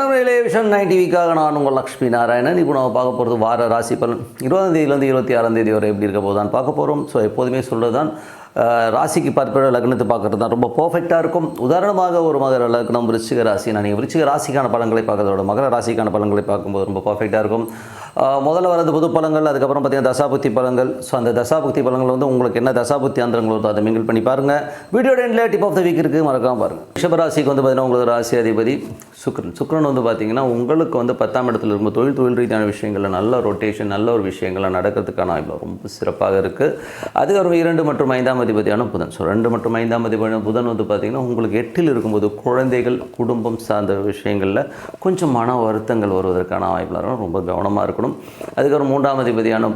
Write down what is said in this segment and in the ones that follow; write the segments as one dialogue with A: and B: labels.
A: வணக்கம் relation nine டிவிக்காக நான் உங்கள் லக்ஷ்மி நாராயணன். இப்போ நம்ம பார்க்க போகிறது வார ராசி பலன். இருபதாம் தேதியிலேருந்து இருபத்தி ஆறாம் தேதி வரை எப்படி இருக்க போதான் பார்க்க போகிறோம் ஸோ எப்போதுமே சொல்கிறது தான் ராசிக்கு பார்ப்பட லக்னத்தை பார்க்குறது தான் ரொம்ப பர்ஃபெக்டாக இருக்கும். உதாரணமாக ஒரு மகர லக்னம் விருச்சிக ராசி நான் நீங்கள் விருச்சிக ராசிக்கான பலன்களை பார்க்கறதோட மகர ராசிக்கான பலன்களை பார்க்கும்போது ரொம்ப பர்ஃபெக்டாக இருக்கும். முதல்ல வரது புது பழங்கள் அதுக்கப்புறம் பார்த்தீங்கன்னா தசாபுத்தி பழங்கள். ஸோ அந்த தசாபுக்தி பழங்கள் வந்து உங்களுக்கு என்ன தசாபுத்தி ஆந்திரங்கள் வருதோ அதை மிங்கிள் பண்ணி பாருங்கள் வீடியோட எண்டில் டிப் ஆஃப் த வீக் இருக்குது மறக்காம பாருங்கள் ரிஷபராசிக்கு வந்து பார்த்தீங்கன்னா உங்களுக்கு ராசி அதிபதி சுக்ரன் சுக்ரன் வந்து பார்த்தீங்கன்னா உங்களுக்கு வந்து பத்தாம் இடத்துல இருக்கும் தொழில் தொழில் ரீதியான விஷயங்களில் நல்ல ரொட்டேஷன் நல்ல ஒரு விஷயங்கள்லாம் நடக்கிறதுக்கான வாய்ப்பு ரொம்ப சிறப்பாக இருக்குது அதுக்கப்புறம் இரண்டு மற்றும் ஐந்தாம் அதிபதியான புதன். ஸோ ரெண்டு மற்றும் ஐந்தாம் அதிபதியான புதன் வந்து பார்த்தீங்கன்னா உங்களுக்கு எட்டில் இருக்கும்போது குழந்தைகள் குடும்பம் சார்ந்த விஷயங்களில் கொஞ்சம் மன வருத்தங்கள் வருவதற்கான வாய்ப்புலாம் ரொம்ப கவனமாக இருக்கும் இருக்கணும் அதுக்கப்புறம் மூன்றாம் அதிபதியான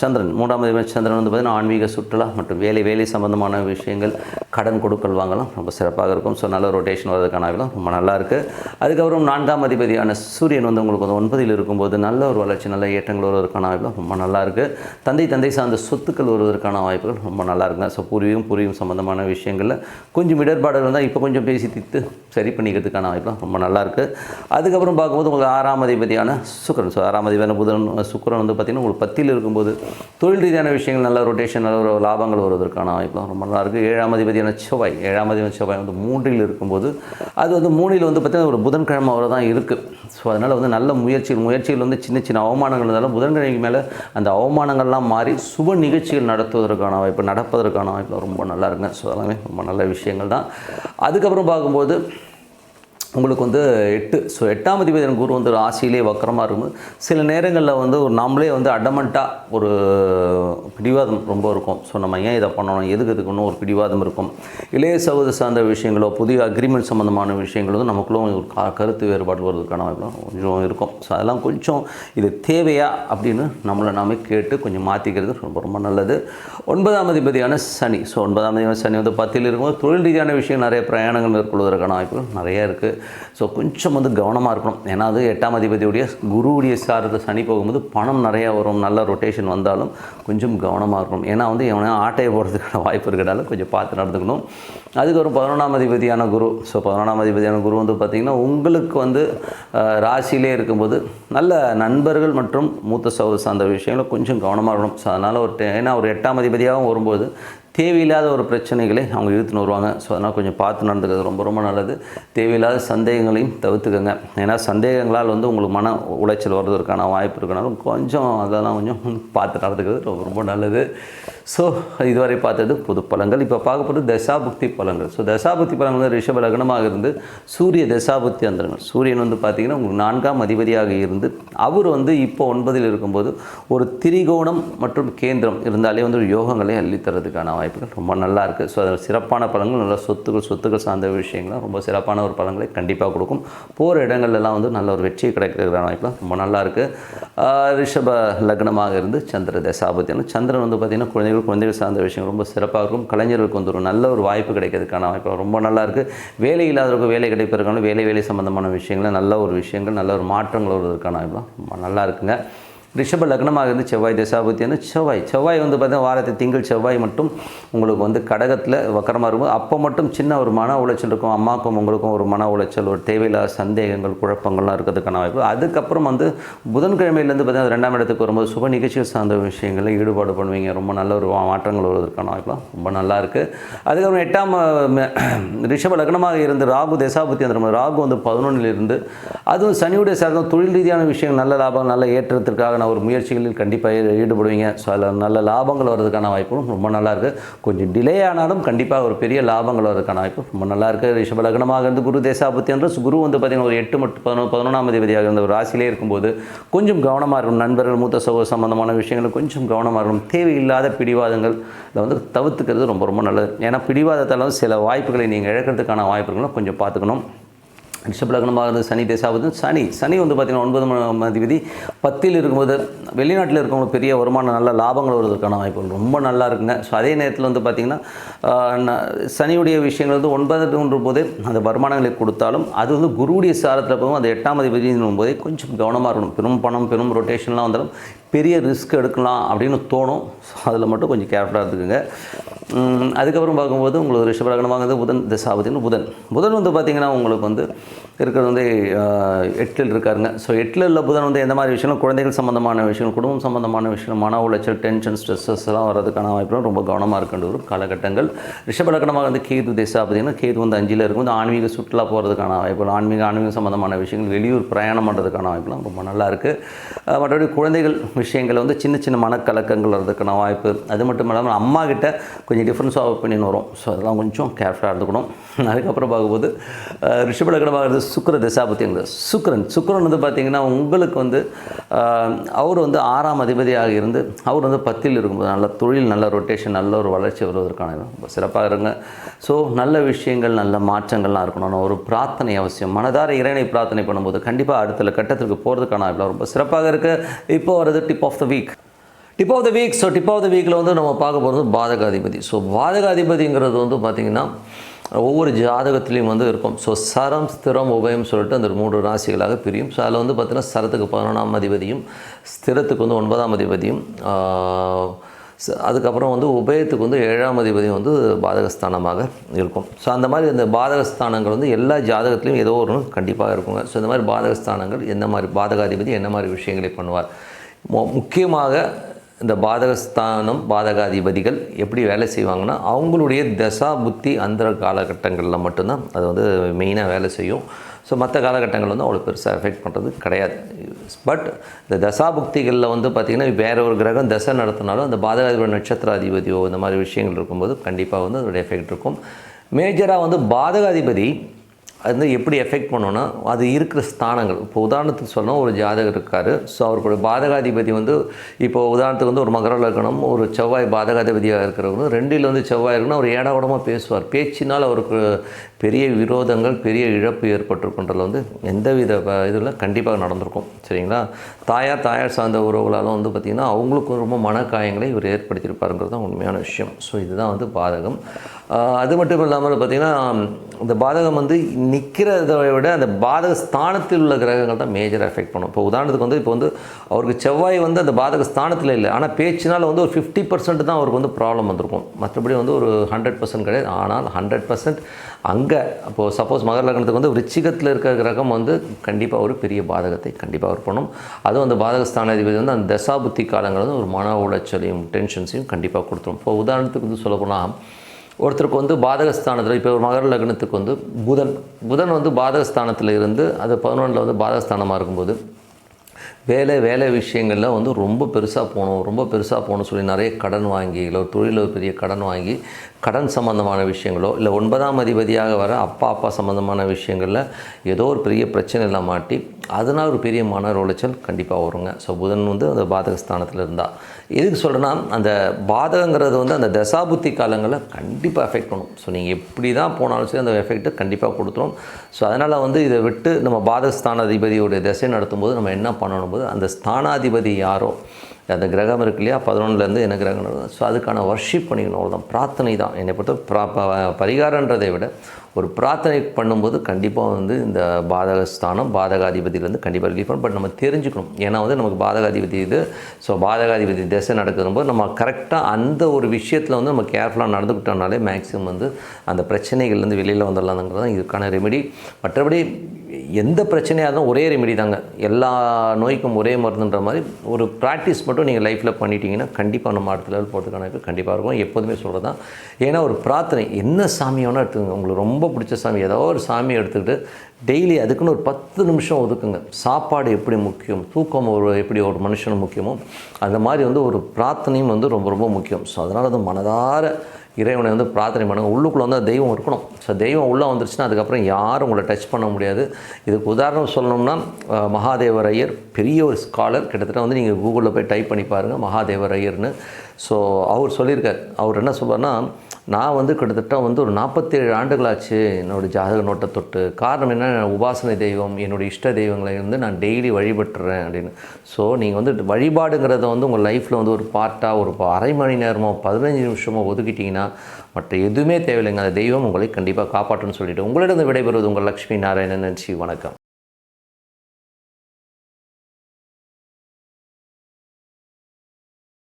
A: சந்திரன். மூன்றாம் அதிபதி சந்திரன் வந்து பார்த்தீங்கன்னா ஆன்மீக சுற்றுலா மற்றும் வேலை வேலை சம்பந்தமான விஷயங்கள் கடன் கொடுக்கல் வாங்கலாம். ரொம்ப சிறப்பாக இருக்கும். ஸோ நல்ல ரொட்டேஷன் வர்றதுக்கான வாய்ப்புலாம் ரொம்ப நல்லா இருக்குது அதுக்கப்புறம் நான்காம் அதிபதியான சூரியன் வந்து உங்களுக்கு வந்து ஒன்பதில் இருக்கும்போது நல்ல ஒரு வளர்ச்சி நல்ல ஏற்றங்கள் வருவதற்கான வாய்ப்புலாம் ரொம்ப நல்லா இருக்குது தந்தை தந்தை சார்ந்த சொத்துக்கள் வருவதற்கான வாய்ப்புகள் ரொம்ப நல்லா இருக்குங்க. ஸோ பூர்வீகம் பூர்வீகம் சம்பந்தமான விஷயங்களில் கொஞ்சம் இடர்பாடுகள் இருந்தால் இப்போ கொஞ்சம் பேசி தித்து சரி பண்ணிக்கிறதுக்கான வாய்ப்புலாம் ரொம்ப நல்லா இருக்குது அதுக்கப்புறம் பார்க்கும்போது உங்களுக்கு ஆறாம் அதிபதியான சுக்கரன். ஸோ ஆறாம் அதிபதியான புதன் சுக்கரன் வந்து பார்த்திங்கன்னா உங்களுக்கு பத்தியில் இருக்கும்போது தொழில் ரீதியான விஷயங்கள் நல்ல ரொட்டேஷன் நல்ல ஒரு லாபங்கள் வருவதற்கான வாய்ப்பு ரொம்ப நல்லா இருக்குது ஏழாம் அதிபதியான செவ்வாய் ஏழாம் அதிபதி செவ்வாய் வந்து மூன்றில் இருக்கும்போது அது வந்து மூணில் வந்து பார்த்திங்கன்னா ஒரு புதன்கிழமை வரை தான் இருக்குது ஸோ அதனால் வந்து நல்ல முயற்சிகள் முயற்சிகள் வந்து சின்ன சின்ன அவமானங்கள் இருந்தாலும் புதன்கிழமைக்கு மேலே அந்த அவமானங்கள்லாம் மாறி சுப நிகழ்ச்சிகள் நடத்துவதற்கான வாய்ப்பு நடப்பதற்கான வாய்ப்பு ரொம்ப நல்லா இருக்குங்க. ஸோ அதெல்லாமே ரொம்ப நல்ல விஷயங்கள் தான். அதுக்கப்புறம் பார்க்கும்போது உங்களுக்கு வந்து எட்டு ஸோ எட்டாம் அதிபதியின் குரு வந்து ராசியிலே வக்கரமாக இருக்கும். சில நேரங்களில் வந்து ஒரு நாமளே வந்து அடமெண்ட்டாக ஒரு பிடிவாதம் ரொம்ப இருக்கும். ஸோ நம்ம ஏன் இதை பண்ணணும்? எதுக்கு இதுக்குன்னு ஒரு பிடிவாதம் இருக்கும்? இளைய சகோதர சார்ந்த விஷயங்களோ புதிய அக்ரிமெண்ட் சம்மந்தமான விஷயங்களோ நமக்குள்ள ஒரு க- கருத்து வேறுபாடு வருவதற்கான கொஞ்சம் இருக்கும். ஸோ அதெல்லாம் கொஞ்சம் இது தேவையா அப்படின்னு நம்மளை நாமே கேட்டு கொஞ்சம் மாற்றிக்கிறது ரொம்ப ரொம்ப நல்லது. ஒன்பதாம் அதிபதியான சனி. ஸோ ஒன்பதாம் அதிபதியான சனி வந்து பத்தில் இருக்கும்போது தொழில் ரீதியான விஷயம் நிறைய பிரயாணங்கள் மேற்கொள்வதற்கான வாய்ப்புகள் நிறைய இருக்குது ஸோ கொஞ்சம் வந்து கவனமாக இருக்கணும். ஏன்னா அது எட்டாம் அதிபதியுடைய குருவுடைய சாரத்தை சனி போகும்போது பணம் நிறையா வரும். நல்ல ரொட்டேஷன் வந்தாலும் கொஞ்சம் கவனமாக இருக்கணும். ஏன்னா வந்து எவனையும் ஆட்டையை போடுறதுக்கான வாய்ப்பு இருக்கிறதால கொஞ்சம் பார்த்து நடந்துக்கணும். அதுக்கு ஒரு பதினொன்றாம் அதிபதியான குரு. ஸோ பதினொன்றாம் அதிபதியான குரு வந்து பார்த்திங்கன்னா உங்களுக்கு வந்து ராசியிலே இருக்கும்போது நல்ல நண்பர்கள் மற்றும் மூத்த சகோதர சார்ந்த விஷயங்களும் கொஞ்சம் கவனமாக இருக்கணும். ஸோ அதனால் ஒரு டே- ஏன்னா ஒரு எட்டாம் அதிபதியாகவும் வரும்போது தேவையில்லாத ஒரு பிரச்சனைகளை அவங்க இழுத்துன்னு வருவாங்க. ஸோ அதனால் கொஞ்சம் பார்த்து நடந்துக்கிறது ரொம்ப ரொம்ப நல்லது. தேவையில்லாத சந்தேகங்களையும் தவிர்த்துக்கோங்க. ஏன்னா சந்தேகங்களால் வந்து உங்களுக்கு மன உளைச்சல் வர்றதற்கான வாய்ப்பு இருக்கனாலும் கொஞ்சம் அதெல்லாம் கொஞ்சம் பார்த்து நடந்துக்கிறது ரொம்ப ரொம்ப நல்லது. ஸோ இதுவரை பார்த்தது பொது பலன்கள். இப்போ பார்க்க போகிறது தசாபுக்தி பலன்கள். ஸோ தசாபுக்தி பலங்கள் வந்து ரிஷப லக்னமாக இருந்து சூரிய தசாபுக்தி அந்தரங்கள் சூரியன் வந்து பார்த்திங்கன்னா உங்களுக்கு நான்காம் அதிபதியாக இருந்து அவர் வந்து இப்போ ஒன்பதில் இருக்கும்போது ஒரு திரிகோணம் மற்றும் கேந்திரம் இருந்தாலே வந்து ஒரு யோகங்களை அள்ளித்தரதுக்கான வாய்ப்புகள் ரொம்ப நல்லா இருக்குது ஸோ அதில் சிறப்பான பழங்கள் நல்ல சொத்துக்கள் சொத்துக்கள் சார்ந்த விஷயங்கள்லாம் ரொம்ப சிறப்பான ஒரு பலங்களை கண்டிப்பாக கொடுக்கும். போகிற இடங்கள்லாம் வந்து நல்ல ஒரு வெற்றி கிடைக்கிறதுக்கான வாய்ப்புலாம் ரொம்ப நல்லா இருக்குது ரிஷப லக்னமாக இருந்து சந்திர தசாபத்தியான சந்திரன் வந்து பார்த்திங்கன்னா குழந்தைகள் குழந்தைகள் சார்ந்த விஷயங்கள் ரொம்ப சிறப்பாக இருக்கும். கலைஞர்களுக்கு வந்து ஒரு நல்ல ஒரு வாய்ப்பு கிடைக்கிறதுக்கான வாய்ப்பு ரொம்ப நல்லா இருக்குது வேலை இல்லாதவருக்கு வேலை கிடைப்பதற்கான வேலை வேலை சம்பந்தமான விஷயங்கள் நல்ல ஒரு விஷயங்கள் நல்ல ஒரு மாற்றங்கள் வருவதற்கான வாய்ப்பு ரொம்ப நல்லா இருக்குங்க. ரிஷப லக்னமாக இருந்து செவ்வாய் தசாபதி வந்து செவ்வாய். செவ்வாய் வந்து பார்த்தீங்கன்னா வாரத்தை திங்கள் செவ்வாய் மட்டும் உங்களுக்கு வந்து கடகத்தில் வக்கரமாக இருக்கும். அப்போ மட்டும் சின்ன ஒரு மன உளைச்சல் இருக்கும். அம்மாக்கும் உங்களுக்கும் ஒரு மன உளைச்சல் ஒரு தேவையில்லாத சந்தேகங்கள் குழப்பங்கள்லாம் இருக்கிறதுக்கான வாய்ப்பு. அதுக்கப்புறம் வந்து புதன்கிழமையிலேருந்து பார்த்தீங்கன்னா ரெண்டாம் இடத்துக்கு வரும்போது சுப நிகழ்ச்சிகள் சார்ந்த விஷயங்களில் ஈடுபாடு பண்ணுவீங்க. ரொம்ப நல்ல ஒரு மாற்றங்கள் வருவதற்கான வாய்ப்புலாம் ரொம்ப நல்லா இருக்குது அதுக்கப்புறம் எட்டாம் ரிஷப லக்னமாக இருந்து ராகு தசாபுத்தி அந்த ராகு வந்து பதினொன்றிலிருந்து அதுவும் சனியுடைய சார்ந்த தொழில் ரீதியான விஷயங்கள் நல்ல லாபம் நல்ல ஏற்றத்திற்காக ஏற்றத்திற்கான ஒரு முயற்சிகளில் கண்டிப்பாக ஈடுபடுவீங்க. ஸோ அதில் நல்ல லாபங்கள் வர்றதுக்கான வாய்ப்பும் ரொம்ப நல்லாயிருக்கு கொஞ்சம் டிலே ஆனாலும் கண்டிப்பாக ஒரு பெரிய லாபங்கள் வர்றதுக்கான வாய்ப்பு ரொம்ப நல்லாயிருக்கு இருக்குது ரிஷப லக்னமாக இருந்து குரு தேசாபத்தி என்று குரு வந்து பார்த்திங்கன்னா ஒரு எட்டு மட்டு பதினொன்று பதினொன்றாம் அதிபதியாக இருந்த ஒரு ராசியிலே இருக்கும்போது கொஞ்சம் கவனமாக இருக்கும் நண்பர்கள் மூத்த சகோதர சம்பந்தமான விஷயங்கள் கொஞ்சம் கவனமாக இருக்கும் தேவையில்லாத பிடிவாதங்கள் இதை வந்து தவிர்த்துக்கிறது ரொம்ப ரொம்ப நல்லது. ஏன்னா பிடிவாதத்தால் சில வாய்ப்புகளை நீங்கள் இழக்கிறதுக்கான வாய்ப்புகளும் கொஞ்சம் பார்த்துக்கணும். ரிஷபலக்னமாக இருந்தது சனி தேசாவது சனி சனி வந்து பார்த்திங்கன்னா ஒன்பது ம- அதிபதி. பத்தில் இருக்கும்போது வெளிநாட்டில் இருக்கவங்களுக்கு பெரிய வருமானம் நல்ல லாபங்கள் வருவதற்கான வாய்ப்புகள் ரொம்ப நல்லா இருக்குங்க. ஸோ அதே நேரத்தில் வந்து பார்த்திங்கன்னா சனியுடைய விஷயங்கள் வந்து ஒன்பதுன்ற போதே அந்த வருமானங்களை கொடுத்தாலும் அது வந்து குருவுடைய சாரத்தில் போகும். அந்த எட்டாம் அதிபதினும் போதே கொஞ்சம் கவனமாக இருக்கணும். பெரும் பணம் பெரும் ரொட்டேஷன்லாம் வந்தாலும் பெரிய ரிஸ்க் எடுக்கலாம் அப்படின்னு தோணும். ஸோ அதில் மட்டும் கொஞ்சம் கேர்ஃபுல்லாக இருந்துக்குங்க. அதுக்கப்புறம் பார்க்கும்போது உங்களுக்கு ரிஷபலகணமாக புதன் தசாபதினு புதன். புதன் வந்து பார்த்திங்கன்னா உங்களுக்கு வந்து இருக்கிறது வந்து எட்டில் இருக்காருங்க. ஸோ எட்டில் உள்ள புதன் வந்து எந்த மாதிரி விஷயங்களும் குழந்தைகள் சம்மந்தமான விஷயங்கள் குடும்பம் சம்மந்தமான விஷயம் மன உளைச்சல் டென்ஷன் ஸ்ட்ரெஸ்ஸஸ் எல்லாம் வர்றதுக்கான வாய்ப்புகள் ரொம்ப கவனமாக இருக்கின்ற ஒரு காலகட்டங்கள். ரிஷபலக்கணமாக வந்து கேது திசா பார்த்திங்கன்னா கேது வந்து அஞ்சில் இருக்கும். வந்து ஆன்மீக சுற்றுலா போகிறதுக்கான வாய்ப்புகள் ஆன்மீக ஆன்மீக சம்மந்தமான விஷயங்கள் வெளியூர் பிரயாணம் பண்ணுறதுக்கான வாய்ப்புலாம் ரொம்ப நல்லா இருக்குது மற்றபடி குழந்தைகள் விஷயங்கள் வந்து சின்ன சின்ன மனக்கலக்கங்கள் வர்றதுக்கான வாய்ப்பு. அது மட்டும் இல்லாமல் அம்மா கிட்ட கொஞ்சம் டிஃப்ரென்ஸ் ஆஃப் ஒப்பீனியன் வரும். ஸோ அதெல்லாம் கொஞ்சம் கேர்ஃபுல்லாக இருந்துக்கணும். அதுக்கப்புறம் பார்க்கும்போது அஹ், ரிஷபலக்கணமாக சுக்கர திசாபத்தியங்கள் சுக்கரன். சுக்கரன் வந்து பார்த்திங்கன்னா உங்களுக்கு வந்து அவர் வந்து ஆறாம் அதிபதியாக இருந்து அவர் வந்து பத்தில் இருக்கும்போது நல்ல தொழில் நல்ல ரொட்டேஷன் நல்ல ஒரு வளர்ச்சி வருவதற்கான ரொம்ப சிறப்பாக இருங்க. ஸோ நல்ல விஷயங்கள் நல்ல மாற்றங்கள்லாம் இருக்கணும் ஒரு பிரார்த்தனை அவசியம். மனதார இறைனை பிரார்த்தனை பண்ணும்போது கண்டிப்பாக அடுத்த கட்டத்திற்கு போகிறதுக்கான வாய்ப்பு ரொம்ப சிறப்பாக இருக்குது இப்போ வரது tip of the week tip of the week so tip of the வீக்கில் வந்து நம்ம பார்க்க போகிறது பாதகாதிபதி. ஸோ பாதகாதிபதிங்கிறது வந்து பார்த்திங்கன்னா ஒவ்வொரு ஜாதகத்துலேயும் வந்து இருக்கும். ஸோ சரம் ஸ்திரம் உபயம் சொல்லிட்டு அந்த மூன்று ராசிகளாக பிரியும். ஸோ அதில் வந்து பார்த்திங்கன்னா சரத்துக்கு பதினொன்றாம் அதிபதியும் ஸ்திரத்துக்கு வந்து ஒன்பதாம் அதிபதியும் அதுக்கப்புறம் வந்து உபயத்துக்கு வந்து ஏழாம் அதிபதியும் வந்து பாதகஸ்தானமாக இருக்கும். ஸோ அந்த மாதிரி இந்த பாதகஸ்தானங்கள் வந்து எல்லா ஜாதகத்துலையும் ஏதோ ஒரு கண்டிப்பாக இருக்குங்க. ஸோ இந்த மாதிரி பாதகஸ்தானங்கள் என்ன மாதிரி பாதகாதிபதி என்ன மாதிரி விஷயங்களை பண்ணுவார்? மு- முக்கியமாக இந்த பாதகஸ்தானம் பாதகாதிபதிகள் எப்படி வேலை செய்வாங்கன்னா அவங்களுடைய தசா புத்தி அந்த காலகட்டங்களில் மட்டும்தான் அது வந்து மெயினாக வேலை செய்யும். ஸோ மற்ற காலகட்டங்கள் வந்து அவ்வளோ பெருசாக எஃபெக்ட் பண்ணுறது கிடையாது. பட் இந்த தசாபுக்திகளில் வந்து பார்த்திங்கன்னா வேற ஒரு கிரகம் தசை நடத்தினாலும் அந்த பாதகாதிபதி நட்சத்திராதிபதியோ இந்த மாதிரி விஷயங்கள் இருக்கும்போது கண்டிப்பாக வந்து அதோடைய எஃபெக்ட் இருக்கும். மேஜராக வந்து பாதகாதிபதி அது வந்து எப்படி எஃபெக்ட் பண்ணோன்னா அது இருக்கிற ஸ்தானங்கள். இப்போ உதாரணத்துக்கு சொன்னால் ஒரு ஜாதகர் இருக்கார். ஸோ அவருடைய பாதகாதிபதி வந்து இப்போ உதாரணத்துக்கு வந்து ஒரு மகர லக்னம் ஒரு செவ்வாய் பாதகாதிபதியாக இருக்கிறவங்க ரெண்டில் வந்து செவ்வாய் இருக்குன்னா அவர் ஏடாவிடமாக பேசுவார். பேச்சினால் அவருக்கு பெரிய விரோதங்கள் பெரிய இழப்பு ஏற்பட்டிருக்குன்றதுல வந்து எந்தவித இதில் கண்டிப்பாக நடந்திருக்கும். சரிங்களா? தாயார் தாயார் சார்ந்த உறவுகளாலும் வந்து பார்த்திங்கன்னா அவங்களுக்கும் ரொம்ப மனக்காயங்களை இவர் ஏற்படுத்தியிருப்பாருங்கிறது தான் உண்மையான விஷயம். ஸோ இதுதான் வந்து பாதகம். அது மட்டும் இல்லாமல் பார்த்திங்கன்னா இந்த பாதகம் வந்து நிற்கிறத விட அந்த பாதக ஸ்தானத்தில் உள்ள கிரகங்கள் தான் மேஜர் எஃபெக்ட் பண்ணும். இப்போ உதாரணத்துக்கு வந்து இப்போ வந்து அவருக்கு செவ்வாய் வந்து அந்த பாதக ஸ்தானத்தில் இல்லை. ஆனால் பேச்சினால் வந்து ஒரு ஃபிஃப்டி பர்சன்ட் தான் அவருக்கு வந்து ப்ராப்ளம் வந்திருக்கும். மற்றபடி வந்து ஒரு ஹண்ட்ரட் பர்சன்ட் கிடையாது. ஆனால் ஹண்ட்ரட் பர்சன்ட் அங்கே இப்போது சப்போஸ் மகர லக்னத்துக்கு வந்து விருச்சிகத்தில் இருக்கிற கிரகம் வந்து கண்டிப்பாக ஒரு பெரிய பாதகத்தை கண்டிப்பாக அவர் பண்ணும். அதுவும் அந்த பாதகஸ்தானாதிபதி வந்து அந்த தசாபுத்தி காலங்கள் வந்து ஒரு மன உளைச்சலையும் டென்ஷன்ஸையும் கண்டிப்பாக கொடுத்துரும். இப்போ உதாரணத்துக்கு வந்து சொல்லப்போனால் ஒருத்தருக்கு வந்து பாதகஸ்தானத்தில் இப்போ ஒரு மகர லக்னத்துக்கு வந்து புதன் புதன் வந்து பாதகஸ்தானத்தில் இருந்து அது பதினொன்றில் வந்து பாதகஸ்தானமாக இருக்கும்போது வேலை வேலை விஷயங்களில் வந்து ரொம்ப பெருசாக போகணும் ரொம்ப பெருசாக போகணும் சொல்லி நிறைய கடன் வாங்கி இல்லை ஒரு தொழிலில் ஒரு பெரிய கடன் வாங்கி கடன் சம்மந்தமான விஷயங்களோ இல்லை ஒன்பதாம் அதிபதியாக வர அப்பா அப்பா சம்மந்தமான விஷயங்களில் ஏதோ ஒரு பெரிய பிரச்சனையில் மாட்டி அதனால் ஒரு பெரிய மன உளைச்சல் கண்டிப்பாக வருங்க. ஸோ புதன் வந்து அந்த பாதகஸ்தானத்தில் இருந்தால் எதுக்கு சொல்கிறேன்னா அந்த பாதகங்கிறது வந்து அந்த தசாபுத்தி காலங்களில் கண்டிப்பாக எஃபெக்ட் பண்ணும். ஸோ நீங்கள் எப்படி தான் போனாலும் சரி அந்த எஃபெக்ட்டு கண்டிப்பாக கொடுத்துரும். ஸோ அதனால் வந்து இதை விட்டு நம்ம பாதகஸ்தானாதிபதியோடைய திசை நடத்தும்போது நம்ம என்ன பண்ணணும் போது அந்த ஸ்தானாதிபதி யாரோ அந்த கிரகம் இருக்கு இல்லையா பதினொன்றுலேருந்து என்ன கிரகம் ஸோ அதுக்கான வர்ஷிப் பண்ணிக்கணும். அவ்வளோதான் பிரார்த்தனை தான் என்னை பொறுத்த ப- பரிகாரன்றதை விட ஒரு பிரார்த்தனை பண்ணும்போது கண்டிப்பாக வந்து இந்த பாதகஸ்தானம் பாதகாதிபதியிலேருந்து கண்டிப்பாக ரிலீஃப் பண்ணும் பட் நம்ம தெரிஞ்சுக்கணும். ஏன்னா வந்து நமக்கு பாதகாதிபதி இது. ஸோ பாதகாதிபதி திசை நடக்கும்போது நம்ம கரெக்டாக அந்த ஒரு விஷயத்தில் வந்து நம்ம கேர்ஃபுல்லாக நடந்துக்கிட்டோம்னாலே மேக்ஸிமம் வந்து அந்த பிரச்சனைகள்லேருந்து வெளியில் வந்துடலாம்ங்கிறது தான் இதுக்கான ரெமெடி மற்றபடி எந்த பிரச்சனையாக இருந்தாலும் ஒரே ரெமெடி தாங்க. எல்லா நோய்க்கும் ஒரே மருந்துன்ற மாதிரி ஒரு ப்ராக்டிஸ் மட்டும் நீங்கள் லைஃப்பில் பண்ணிட்டீங்கன்னா கண்டிப்பாக நம்ம அடுத்த லெவல் போகிறதுக்கான வாய்ப்பு கண்டிப்பாக இருக்கும். எப்போதுமே சொல்கிறது தான் ஏன்னா ஒரு பிரார்த்தனை. என்ன சாமி எடுத்துக்கோங்க. உங்களுக்கு ரொம்ப ரொம்ப பிடிச்ச சாமி. ஏதோ ஒரு சாமி எடுத்துக்கிட்டு டெய்லி அதுக்குன்னு ஒரு பத்து நிமிஷம் ஒதுக்குங்க. சாப்பாடு எப்படி முக்கியம்? தூக்கம் ஒரு எப்படி ஒரு மனுஷன் முக்கியமோ அந்த மாதிரி வந்து ஒரு பிரார்த்தனையும் வந்து ரொம்ப ரொம்ப முக்கியம். ஸோ அதனால் வந்து மனதார இறைவனை வந்து பிரார்த்தனை பண்ணுங்கள் உள்ளுக்குள்ளே வந்து தெய்வம் இருக்கணும். ஸோ தெய்வம் உள்ளே வந்துருச்சுன்னா அதுக்கப்புறம் யாரும் உங்களை டச் பண்ண முடியாது. இதுக்கு உதாரணம் சொல்லணும்னா மகாதேவர் ஐயர் பெரிய ஒரு ஸ்காலர் கிட்டத்தட்ட வந்து நீங்கள் கூகுளில் போய் டைப் பண்ணி பாருங்கள் மகாதேவர் ஐயர்னு. ஸோ அவர் சொல்லியிருக்கார். அவர் என்ன சொல்வார்னா நான் வந்து கிட்டத்தட்ட வந்து ஒரு நாற்பத்தேழு ஆண்டுகளாச்சு என்னோடய ஜாதக நோட்டை தொட்டு. காரணம் என்ன உபாசனை தெய்வம் என்னுடைய இஷ்ட தெய்வங்களை வந்து நான் டெய்லி வழிபட்டுறேன் அப்படின்னு. ஸோ நீங்கள் வந்து வழிபாடுங்கிறத வந்து உங்கள் லைஃப்பில் வந்து ஒரு பார்ட்டாக ஒரு அரை மணி நேரமோ பதினஞ்சு நிமிஷமோ ஒதுக்கிட்டிங்கன்னா மற்ற எதுவுமே தேவையில்லைங்க. அந்த தெய்வம் உங்களை கண்டிப்பாக காப்பாற்றுன்னு சொல்லிவிட்டு உங்களிடம் விடைபெறுவது உங்கள் லக்ஷ்மி நாராயணன். நன்றி வணக்கம்.